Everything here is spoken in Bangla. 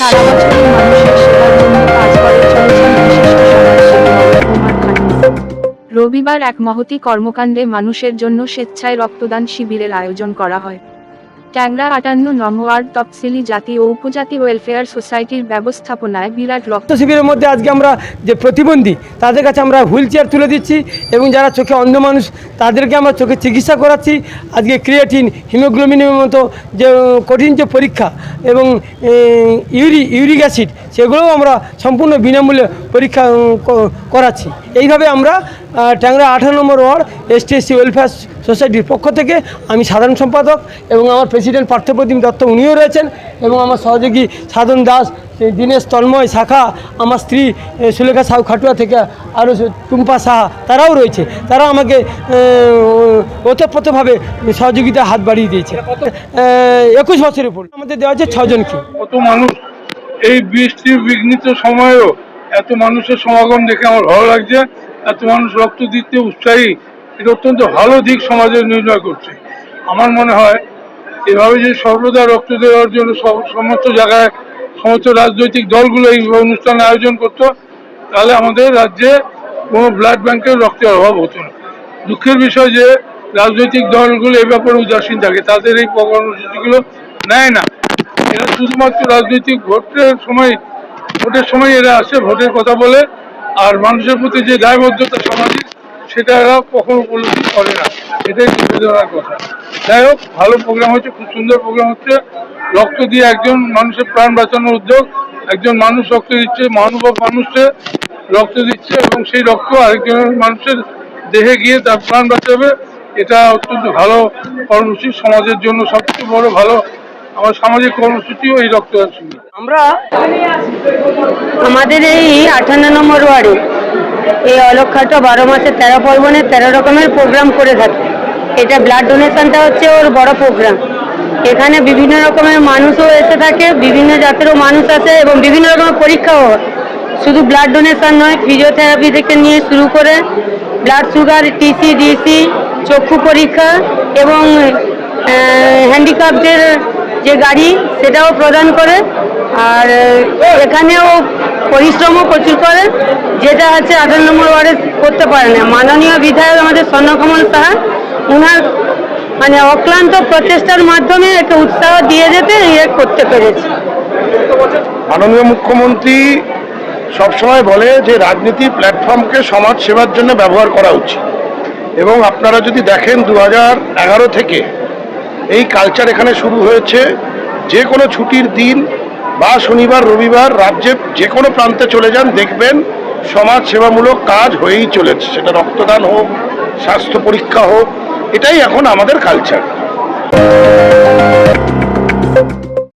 সারা রবিবার এক মহতি কর্মকাণ্ডে মানুষের জন্য স্বেচ্ছায় রক্তদান শিবিরের আয়োজন করা হয়। ট্যাংরা আটান্ন নম্বর তফসিলি জাতি ও উপজাতি ওয়েলফেয়ার সোসাইটির ব্যবস্থাপনায় বিরাট রক্ত শিবিরের মধ্যে আজকে আমরা যে প্রতিবন্ধী, তাদের কাছে আমরা হুইল চেয়ার তুলে দিচ্ছি এবং যারা চোখে অন্ধ মানুষ, তাদেরকে আমরা চোখে চিকিৎসা করাচ্ছি। আজকে ক্রিয়েটিন, হিমোগ্লোবিনের মতো যে, কঠিন যে পরীক্ষা এবং ইউরি, ইউরিক অ্যাসিড সেগুলোও আমরা সম্পূর্ণ বিনামূল্যে পরীক্ষা করাচ্ছি। এইভাবে আমরা ট্যাংরা আঠারো নম্বর ward S T SC welfare সোসাইটির পক্ষ থেকে আমি সাধারণ সম্পাদক এবং আমার প্রেসিডেন্ট পার্থপ্রতিম দত্ত উনিও রয়েছেন এবং আমার সহযোগী সাধন দাস, দীনেশ তন্ময় শাখা, আমার স্ত্রী সুলেখা সাহু খাটুয়া থেকে আরও টুম্পা সাহা, তারাও রয়েছে। তারা আমাকে ওতপ্রোতভাবে সহযোগিতা হাত বাড়িয়ে দিয়েছে। একুশ বছরের পর আমাদের দেওয়া হচ্ছে ছজনকে। কত মানুষ? এই বৃষ্টি বিঘ্নিত সময়েও এত মানুষের সমাগম দেখে আমার ভালো লাগছে। এত মানুষ রক্ত দিতে উৎসাহী, এটা অত্যন্ত ভালো দিক সমাজের নির্ণয় করছে। আমার মনে হয়, এভাবে যে সর্বদা রক্ত দেওয়ার জন্য সমস্ত জায়গায় সমস্ত রাজনৈতিক দলগুলো এই অনুষ্ঠান আয়োজন করতো, তাহলে আমাদের রাজ্যে কোনো ব্লাড ব্যাংকের রক্তের অভাব হতো না। দুঃখের বিষয় যে, রাজনৈতিক দলগুলো এ ব্যাপারে উদাসীন থাকে, তাদের এই কর্মসূচিগুলো নেয় না। এরা শুধুমাত্র রাজনৈতিক ভোটের সময় ভোটের সময় এরা আসে, ভোটের কথা বলে, আর মানুষের প্রতি যে দায়বদ্ধতা সামাজিক, সেটা এরা কখনো উপলব্ধি করে না। এটাই ধরার কথা। যাই হোক, ভালো প্রোগ্রাম হচ্ছে, খুব সুন্দর প্রোগ্রাম হচ্ছে। রক্ত দিয়ে একজন মানুষের প্রাণ বাঁচানোর উদ্যোগ, একজন মানুষ রক্ত দিচ্ছে, মহানুভব মানুষে রক্ত দিচ্ছে, এবং সেই রক্ত আরেকজনের মানুষের দেহে গিয়ে তার প্রাণ বাঁচাবে। এটা অত্যন্ত ভালো কর্মসূচি, সমাজের জন্য সবচেয়ে বড় ভালো আমার সামাজিক কর্মসূচিও এই রক্তদান শিবির। আমরা আমাদের এই আঠান্ন নম্বর ওয়ার্ডে এই অলক্ষাটা বারো মাসে তেরো পর্বণে তেরো রকমের প্রোগ্রাম করে থাকে। এটা ব্লাড ডোনেশনটা হচ্ছে ওর বড় প্রোগ্রাম এখানে বিভিন্ন রকমের মানুষও এসে থাকে, বিভিন্ন জাতেরও মানুষ আছে এবং বিভিন্ন রকমের পরীক্ষাও হয়। শুধু ব্লাড ডোনেশন নয় ফিজিওথেরাপি থেকে নিয়ে শুরু করে ব্লাড সুগার টিসি ডিসি চক্ষু পরীক্ষা এবং হ্যান্ডিক্যাপদের যে গাড়ি সেটাও প্রদান করে আর এখানেও পরিশ্রমও প্রচুর করে, যেটা হচ্ছে আঠারো নম্বর ওয়ার্ডে করতে পারে না। মাননীয় বিধায়ক আমাদের স্বর্ণকমল সাহা, উনার মানে অক্লান্ত প্রচেষ্টার মাধ্যমে একটা উৎসাহ দিয়ে যেতে ইয়ে করতে পেরেছে। মাননীয় মুখ্যমন্ত্রী সবসময় বলে যে রাজনীতি প্ল্যাটফর্মকে সমাজ সেবার জন্য ব্যবহার করা উচিত। এবং আপনারা যদি দেখেন দু থেকে এই কালচার এখানে শুরু হয়েছে। যে কোনো ছুটির দিন বা শনিবার, রবিবার রাজ্যে যে কোনো প্রান্তে চলে যান, দেখবেন সমাজ সেবামূলক কাজ হয়েই চলেছে। সেটা রক্তদান হোক, স্বাস্থ্য পরীক্ষা হোক, এটাই এখন আমাদের কালচার